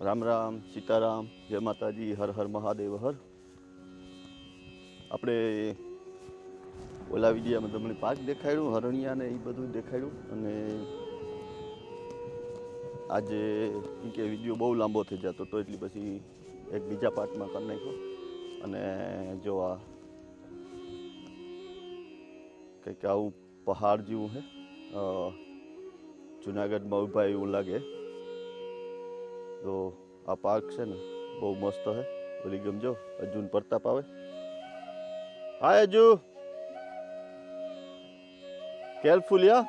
રામ રામ, સીતારામ, જય માતાજી, હર હર મહાદેવ, હર. આપણે ઓલા વિડીયામાં તમને પાક દેખાડ્યું, હરણિયા ને એ બધું દેખાડ્યું, અને આજે કે વીડિયો બહુ લાંબો થઈ જતો તો એટલી પછી એક બીજા પાર્ટમાં કરી નાખ્યો. અને જો આ કંઈક આવું પહાડ જેવું છે જુનાગઢમાં ઊભા એવું લાગે. તો આ પાર્ક છે ને, બહુ મસ્ત છે ઓલી ગમજો અર્જુન પ્રતાપ આવે. હાય અજુ કેરફુલ યા.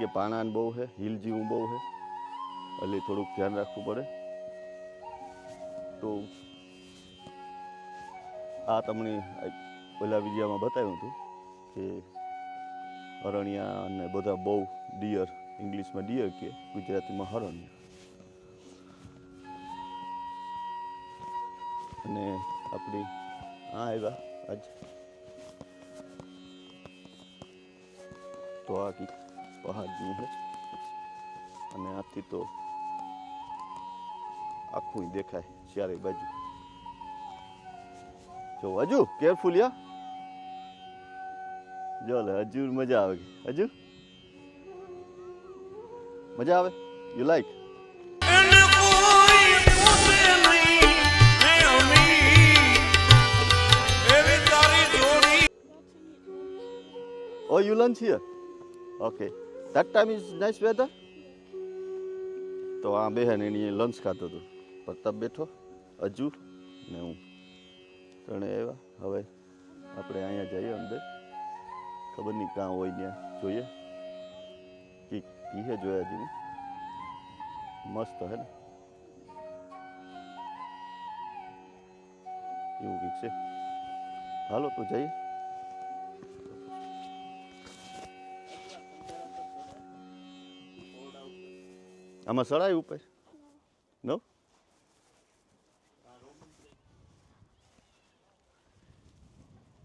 કે પાણાન બહુ છે હિલ જેવું બહુ છે એટલે થોડુંક ધ્યાન રાખવું પડે. તો આ તમને ઓલા વિડીયામાં બતાવ્યું હતું કે હરણિયા અને બધા બહુ ડિયર ઇંગ્લિશમાં ડિયર કે ગુજરાતીમાં હરણિયા. અને આપણી આ આવ્યા. આજ. તો આ કંઈક પહાડ છે અને આથી તો આખું દેખાય ચારે બાજુ. જો, હજુ? કેરફુલ યા? જો હજુ મજા આવે. હજુ? મજા આવે? You like Oh, you lunch here? Okay. That time is nice weather? તો આ બહેન એની લંચ ખાતો હતો. પ્રતાપ બેઠો અજુ ને હું. ત્રણે આવ્યા. હવે આપણે અહીંયા જઈએ અંદર. ખબર નહીં કાં હોય ત્યાં. જોઈએ. કે કીહે જોયા જેવું? મસ્ત હે ને? એવું કંઈક છે. હાલો તો જઈએ. આમાં સળાય ઉપર. નો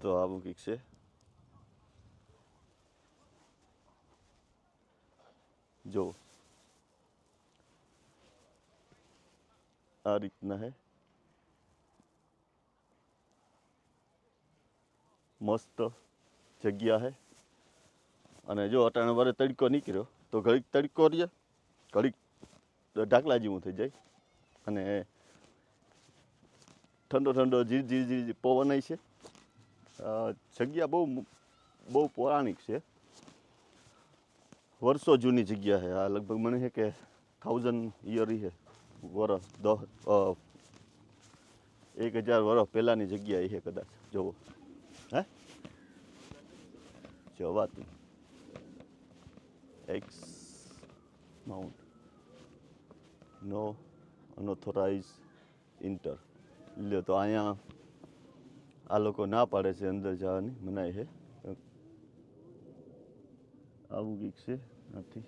તો આવું કંઈક છે. જો. આ રીતના હે. મસ્ત જગ્યા હે. અને જો અટાણે વારે તડકો નીકળ્યો, તો ઘડીક તડકો રહે ઘડીક ઢાકલા જેવું થઈ જાય. અને ઠંડો ઠંડો જીર જીર જીર પવન છે. જગ્યા બહુ બહુ પૌરાણિક છે. વર્ષો જૂની જગ્યા છે. આ લગભગ મને છે કે થાઉઝન્ડ યર છે વર્ષ દહ એક હજાર વર્ષ પહેલાંની જગ્યા છે કદાચ. જુઓ હે? જવાતું એક્સ માઉન્ટ નો અનઓથોરાઇઝ ઇન્ટર લ્યો તો અહીંયા આ લોકો ના પાડે છે અંદર જવાની મનાય છે આવું કંઈક છે નથી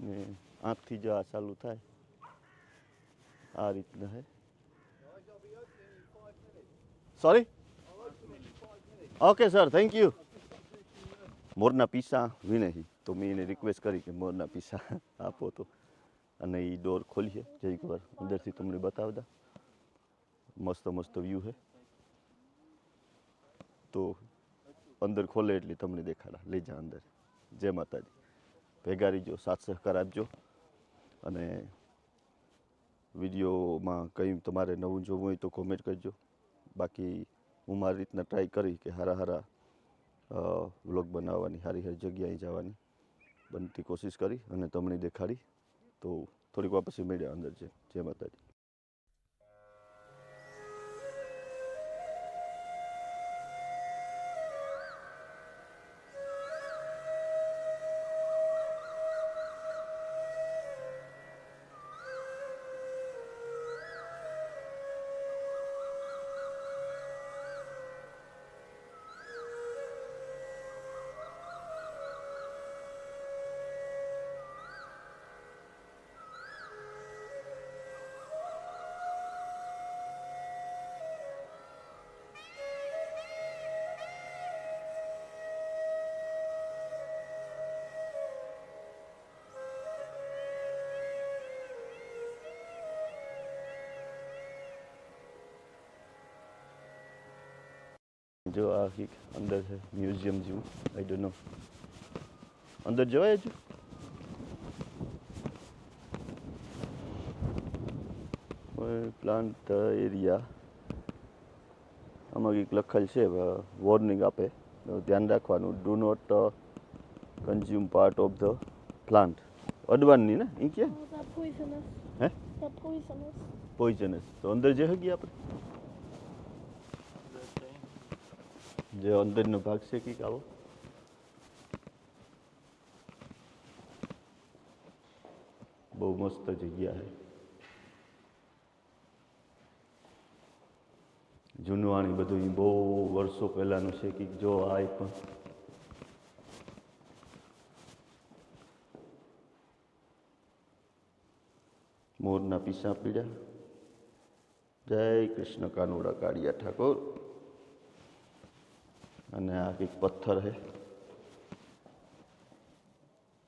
ને આઠથી જો આ ચાલુ થાય આ રીતના હે sorry okay sir thank you મોરના પીસા વિનહી તો મેં એને રિક્વેસ્ટ કરી કે મોરના પીસા આપો તો. અને એ ડોર ખોલીએ. જઈ એકવાર અંદરથી તમને બતાવતા. મસ્ત મસ્ત વ્યૂ છે તો અંદર ખોલે એટલે તમને દેખાડા. લઈ જા અંદર. જય માતાજી. ભેગા રહીજો. સાથ સહકાર આપજો. અને વિડીયોમાં કંઈ તમારે નવું જોવું હોય તો કોમેન્ટ કરજો. બાકી હું મારી રીતના ટ્રાય કરી કે હારા હારા વ્લોગ બનાવવાની સારી હારી જગ્યાએ જવાની. બનતી કોશિશ કરી અને તમને દેખાડી. તો થોડીક વાર પછી મળ્યા અંદર છે જય માતાજી. જો આ કંઈક અંદર છે મ્યુઝિયમ જેવું. આઈ ડોન્ટ નો અંદર જવાય હજુ? પ્લાન્ટ એરિયા આમાં કંઈક લખેલ છે વોર્નિંગ આપે. ધ્યાન રાખવાનું. Do not consume part of the plant અડવાની ને? એ કે. હે પોઈઝનસ તો અંદર જઈ શકીએ આપણે? જે અંદરનો ભાગ છે કંઈક આવો. બહુ મસ્ત જગ્યા છે. જૂનવાણી બધું ઈ બહુ વર્ષો પહેલાંનું છે કંઈક જો આ પણ. મોરના પીસા પીડ્યા જય કૃષ્ણ કાનુડા કાળિયા ઠાકોર. અને આ કંઈક પથ્થર છે.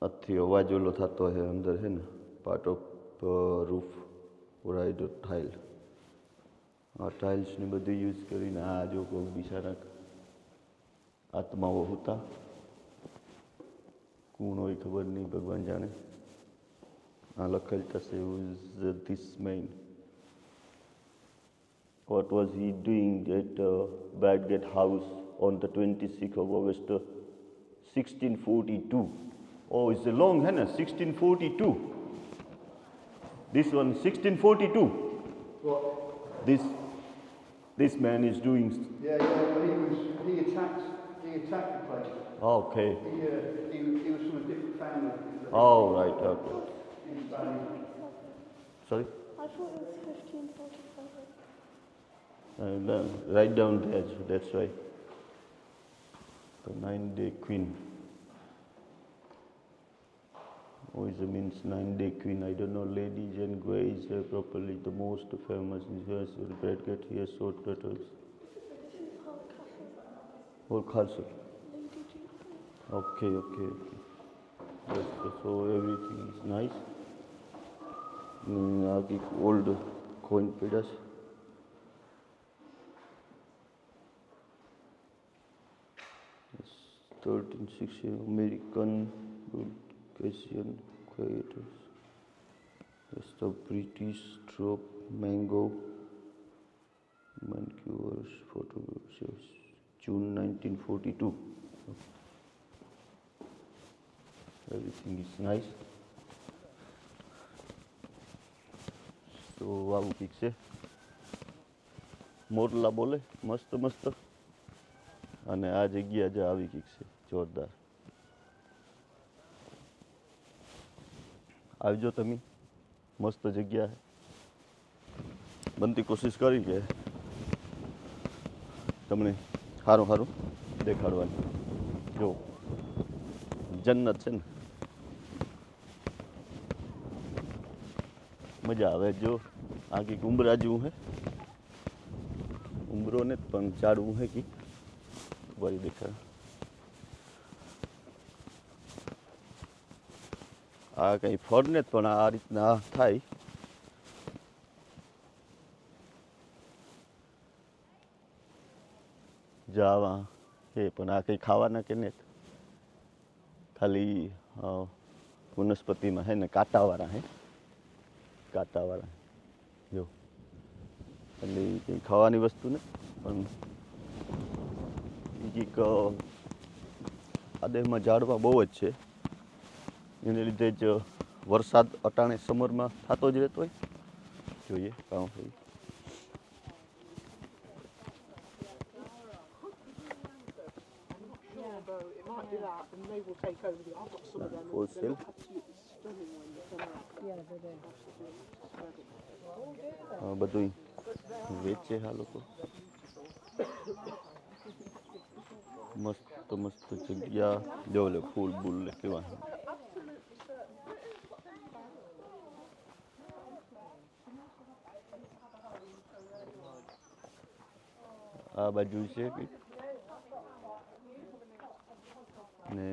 આથી અવાજ ઓલો થતો છે અંદર છે ને. Part of roof ride tile આ ટાઇલ્સને બધું યુઝ કરીને આ જો કોઈ બિચારા આત્માઓ હતા. કોણ હોય ખબર નહીં ભગવાન જાણે. આ લખેલ થશે is this main what was he doing at uh, gate House? On the 26th of August uh, 1642? Oh, it's a long, Hannah, 1642. This one, 1642. What? This, this man is doing. Yeah, yeah. Well, he was. He attacked. He attacked the place. Okay. He, uh, he, he was from a different family. Oh, right, okay. In Sorry? I thought it was 1547. Uh, no, write down there, that's right the nine day queen. Always means nine day queen. I don't know. Lady Jane Grey is uh, probably the most famous. Here is the bread get here short cutters. Or castle. Okay, okay, okay. Yes, so everything is nice. Mm, आगे Old coin पे 1360 American Caucasian creators. That's the British drop mango manicures photographs June 1942. Everything is nice. So I'll આવું કંઈક છે મોરલા બોલે મસ્ત મસ્ત અને આ જગ્યા જે આવી કંઈક છે, જોરદાર. આવજો તમે. મસ્ત જગ્યા બનતી કોશિશ કરી કે તમને સારું સારું દેખાડવાની. જો, જન્નત છે ને. મજા આવે જો. આ કંઈક ઉંબરા જેવું હે. ઉંબરો ને પણ ઝાડવું હે કંઈક. વળી દેખાય. આ કંઈ ફળ ને પણ આ રીતના થાય. જાવા કે પણ આ કંઈ ખાવાના કે ને? ખાલી વનસ્પતિમાં હે ને કાંટાવાળા હે. કાંટાવાળા. જો. એટલે કંઈ ખાવાની વસ્તુ ને પણ બીજી એક આ દેહમાં ઝાડવા બહુ જ છે એને લીધે જ વરસાદ અટાણે સમરમાં થતો જ રહેતો હોય જોઈએ કામ હોય. Full. અ, બધું વેચે આ લોકો મસ્ત મસ્ત જગ્યા જો લે ફૂલ બૂલ ને કેવા આ બાજુ છે ને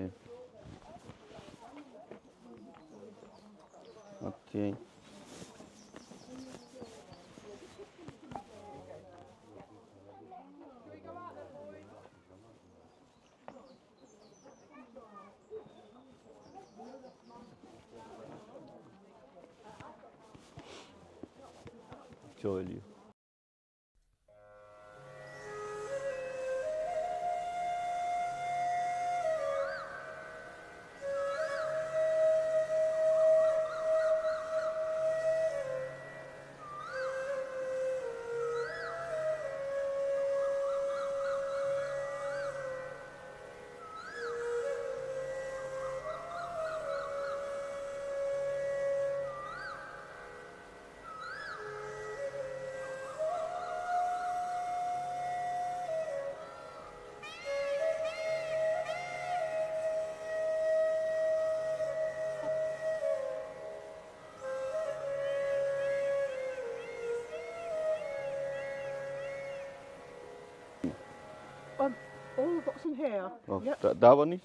of what's in here. Oh, Yep. that, that one is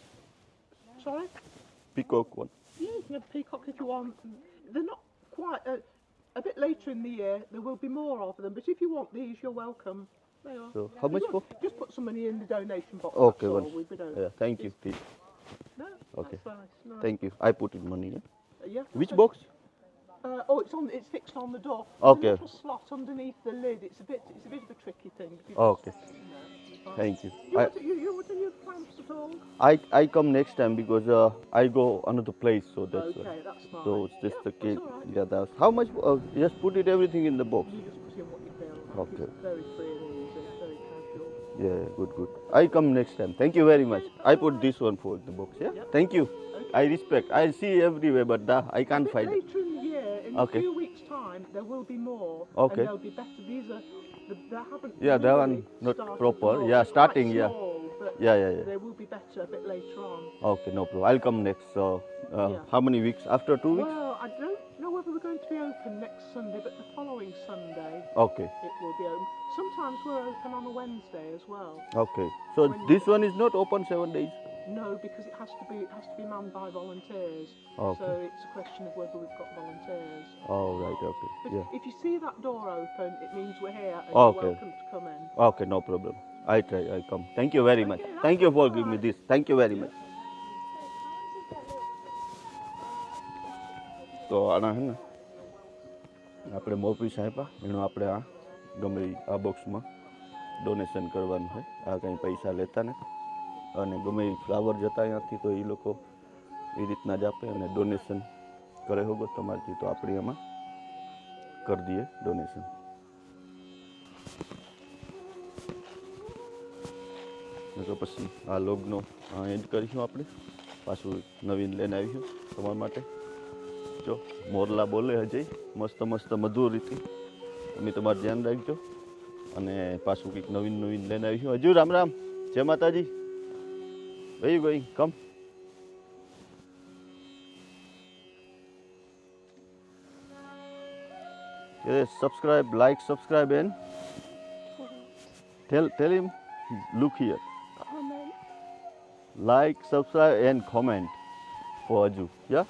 Sorry. peacock one. Yeah, you can have peacock if you want. They're not quite. Uh, a bit later in the year, there will be more of them. But if you want these, you're welcome. They are. So how much for? Just put some money in the donation box. Okay, one. Yeah, thank you. Pete. No, Okay. nice. No. Thank you. I put in money. Yeah? yeah. Which box? Uh, oh, it's on. It's fixed on the door. Okay. There's a little slot underneath the lid. It's a bit. It's a bit of a tricky thing. Okay. No, it's fine. Thank you. You I, you, you use plans at all? I I come next time because uh, I go another place, so that's okay, that's fine. So it's just yeah, the all right. Yeah, that's how much? Uh, just put it everything in the box. You just put in what you feel. like. Okay. It's very free and easy, very casual. Yeah, good, good. I come next time. Thank you very much. I put this one for the box. Yeah. Yeah. Thank you. I respect. I see everywhere, but uh, I can't find it. later in the year, in Okay. a few weeks' time, there will be more. Okay. And they'll be better. These are, haven't. Yeah, that really one not proper. Yeah, starting, yeah. small, Yeah, yeah, yeah. They will be better a bit later on. Okay, no problem. I'll come next. So, uh, Yeah. how many weeks? After two weeks? Well, I don't know whether we're going to be open next Sunday, but the following Sunday Okay, it will be open. Sometimes we're open on a Wednesday as well. okay. So When- this one is not open seven days. No, because it has to be it has to be manned by volunteers. Okay. So it's a question of whether we've got volunteers. Oh, right. Okay. But Yeah. if you see that door open, it means we're here and Okay. you're welcome to come in. Okay, no problem. I try. I come. Thank you very much. Okay, that's Thank you for all giving me right. this. Thank you very much. તો આના હે ને આપણે મોપીસ આપ્યા એનું આપણે આ ગમે ઈ આ બોક્સમાં ડોનેશન કરવાનું છે આ કંઈ પૈસા લેતા નથી અને ગમે એ ફ્લાવર જતા અહીંયાથી, તો એ લોકો એ રીતના જ આપે અને ડોનેશન કરે. હોગો તમારથી તો આપણે એમાં કરી દઈએ ડોનેશન તો પછી આ લોગનો એન્ડ કરીશું આપણે. પાછું નવીન લઈને આવીશું તમારા માટે. જો, મોરલા બોલે હજી. મસ્ત મસ્ત, મધુર રીતે. તમે તમારું ધ્યાન રાખજો. અને પાછું કંઈક નવીન નવીન લઈને આવીશું. હજુ રામ રામ. જય માતાજી. ભાઈ ભાઈ come subscribe like subscribe and tell tell him look here. Comment. Like subscribe, and comment for હજુ યા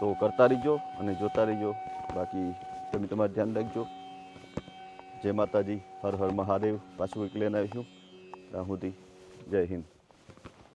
તો કરતા રહીજો અને જોતા રહીજો. બાકી તમે તમારું ધ્યાન રાખજો. જય માતાજી હર હર મહાદેવ. પાછું એક લઈને આવીશું. ત્યાં સુધી જય હિન્દ.